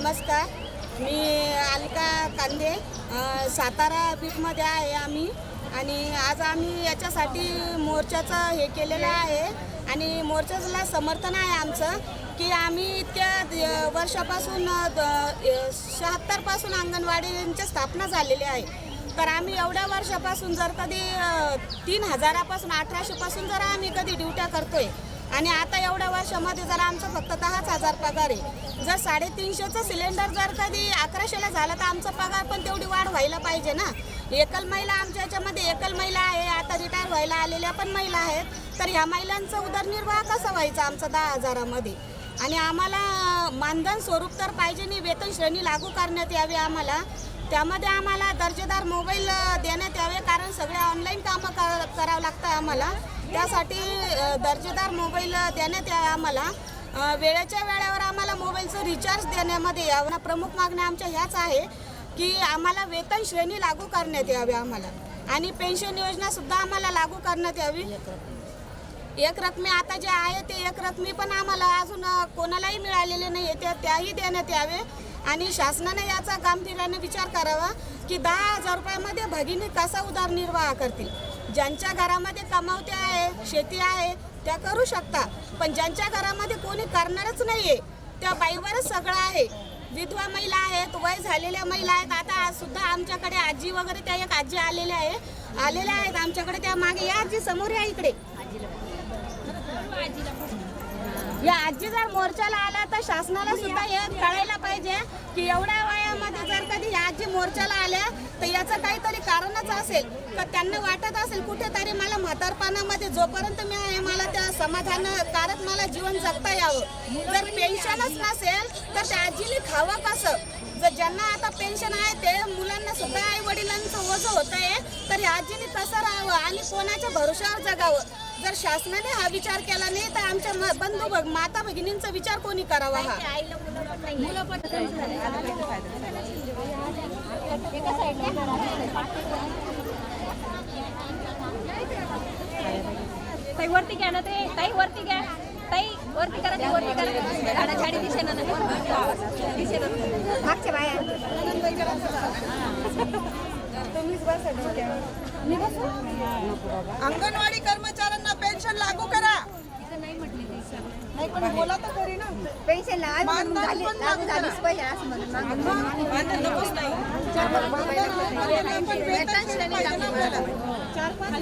नमस्कार. मी अलका कांदे सातारा बीटमध्ये आहे आम्ही. आणि आज आम्ही याच्यासाठी मोर्चाचं हे केलेलं आहे. आणि मोर्चाला समर्थन आहे आमचं की आम्ही इतक्या वर्षापासून शहात्तरपासून अंगणवाडीची स्थापना झालेली आहे. तर आम्ही एवढ्या वर्षापासून जर कधी तीन हजारापासून अठराशेपासून जर आम्ही कधी ड्युट्या करतोय आणि आता एवढ्या वर्षामध्ये जर आमचं फक्त दहाच हजार पगार आहे. जर साडेतीनशेचं सिलेंडर जर कधी अकराशेला झालं तर आमचा पगार पण तेवढी वाढ व्हायला पाहिजे ना. एकल महिला आमच्या याच्यामध्ये एकल महिला आहे आता रिटायर व्हायला आलेल्या पण महिला आहेत. तर ह्या महिलांचा उदरनिर्वाह कसा व्हायचा आमचा दहा हजारामध्ये? आणि आम्हाला मानधन स्वरूप तर पाहिजे नाही वेतन श्रेणी लागू करण्यात यावी आम्हाला. त्यामध्ये आम्हाला दर्जेदार मोबाईल देण्यात यावे कारण सगळे ऑनलाईन कामं कर करावं लागतं आम्हाला. त्यासाठी दर्जेदार मोबाईल देण्यात यावे आम्हाला. वेळेच्या वेळेवर आम्हाला मोबाईलचं रिचार्ज देण्यामध्ये यावं. प्रमुख मागण्या आमच्या ह्याच आहे की आम्हाला वेतन श्रेणी लागू करण्यात यावी आम्हाला. आणि पेन्शन योजनासुद्धा आम्हाला लागू करण्यात यावी. एक रकमी आता जे आहे ते एक रकमी पण आम्हाला अजून कोणालाही मिळालेले नाही आहे त्या त्याही देण्यात यावे. आणि शासनाने याचा गांभीर्याने विचार करावा की दहा हजार रुपयामध्ये भगिनी कसा उदरनिर्वाह करतील? ज्यांच्या घरामध्ये कमावते आहे शेती आहे त्या करू शकता. पण ज्यांच्या घरामध्ये कोणी करणारच नाही आहे त्या बाईवरच सगळं आहे. विधवा महिला आहेत वय झालेल्या महिला आहेत. आता सुद्धा आमच्याकडे आजी वगैरे त्या एक आजी आलेल्या आहे. आलेल्या आहेत आमच्याकडे त्या मागे या आजी समोर या इकडे. या आजी जर मोर्चाला आला तर शासनाला सुद्धा हे कळायला पाहिजे की एवढ्या मोर्चाला आल्या तर याचं काहीतरी कारणच असेल. तर त्यांना वाटत असेल कुठेतरी मला म्हातारपणामध्ये जोपर्यंत मी आहे मला त्या समाधानकारक मला जीवन जगता यावं. जर पेन्शनच नसेल तर त्या आजीली खावं कसं? जर ज्यांना आता पेन्शन आहे ते मुलांना सुद्धा आई वडिलांचं ओझं होत आहे तर या आजीने कसं राहावं आणि कोणाच्या भरोशावर जगावं? जर शासनाने हा विचार केला नाही तर आमच्या बंधू भग माता भगिनींचा विचार कोणी करावा हा? ताई वरती घ्या ना ते. ताई वरती घ्या. ताई वरती करा ते वरती करा. झाडा झाडी दिसेना ना. दिसेना. मागच्या बाया. अंगणवाडी कर्मचाऱ्यांना पेन्शन लागू करा नाही पण बोला तर खरी ना पेन्शन झाली. चार पाच